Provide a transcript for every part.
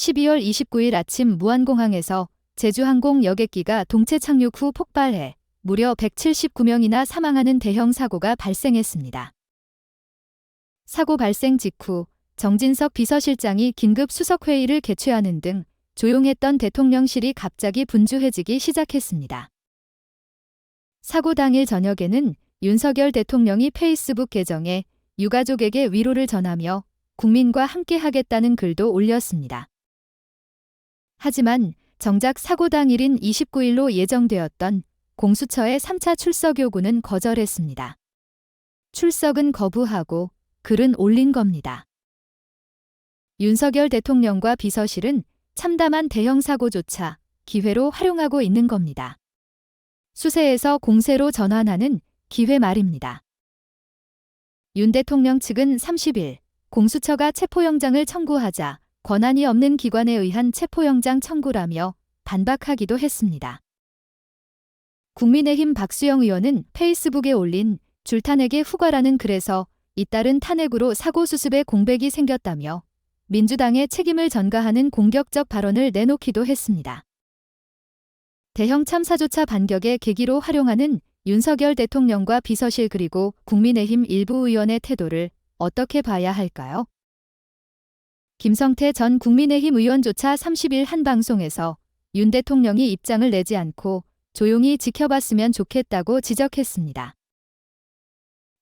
12월 29일 아침 무안공항에서 제주항공 여객기가 동체 착륙 후 폭발해 무려 179명이나 사망하는 대형 사고가 발생했습니다. 사고 발생 직후 정진석 비서실장이 긴급 수석회의를 개최하는 등 조용했던 대통령실이 갑자기 분주해지기 시작했습니다. 사고 당일 저녁에는 윤석열 대통령이 페이스북 계정에 유가족에게 위로를 전하며 국민과 함께 하겠다는 글도 올렸습니다. 하지만 정작 사고 당일인 29일로 예정되었던 공수처의 3차 출석 요구는 거절했습니다. 출석은 거부하고 글은 올린 겁니다. 윤석열 대통령과 비서실은 참담한 대형 사고조차 기회로 활용하고 있는 겁니다. 수세에서 공세로 전환하는 기회 말입니다. 윤 대통령 측은 30일 공수처가 체포영장을 청구하자 권한이 없는 기관에 의한 체포영장 청구라며 반박하기도 했습니다. 국민의힘 박수영 의원은 페이스북에 올린 줄탄핵의 후과라는 글에서 잇따른 탄핵으로 사고 수습에 공백이 생겼다며 민주당의 책임을 전가하는 공격적 발언을 내놓기도 했습니다. 대형 참사조차 반격의 계기로 활용하는 윤석열 대통령과 비서실 그리고 국민의힘 일부 의원의 태도를 어떻게 봐야 할까요? 김성태 전 국민의힘 의원조차 30일 한 방송에서 윤 대통령이 입장을 내지 않고 조용히 지켜봤으면 좋겠다고 지적했습니다.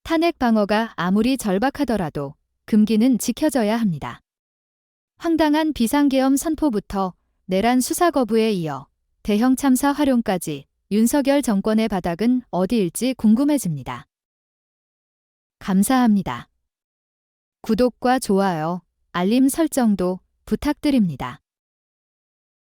탄핵 방어가 아무리 절박하더라도 금기는 지켜져야 합니다. 황당한 비상계엄 선포부터 내란 수사 거부에 이어 대형 참사 활용까지 윤석열 정권의 바닥은 어디일지 궁금해집니다. 감사합니다. 구독과 좋아요, 알림 설정도 부탁드립니다.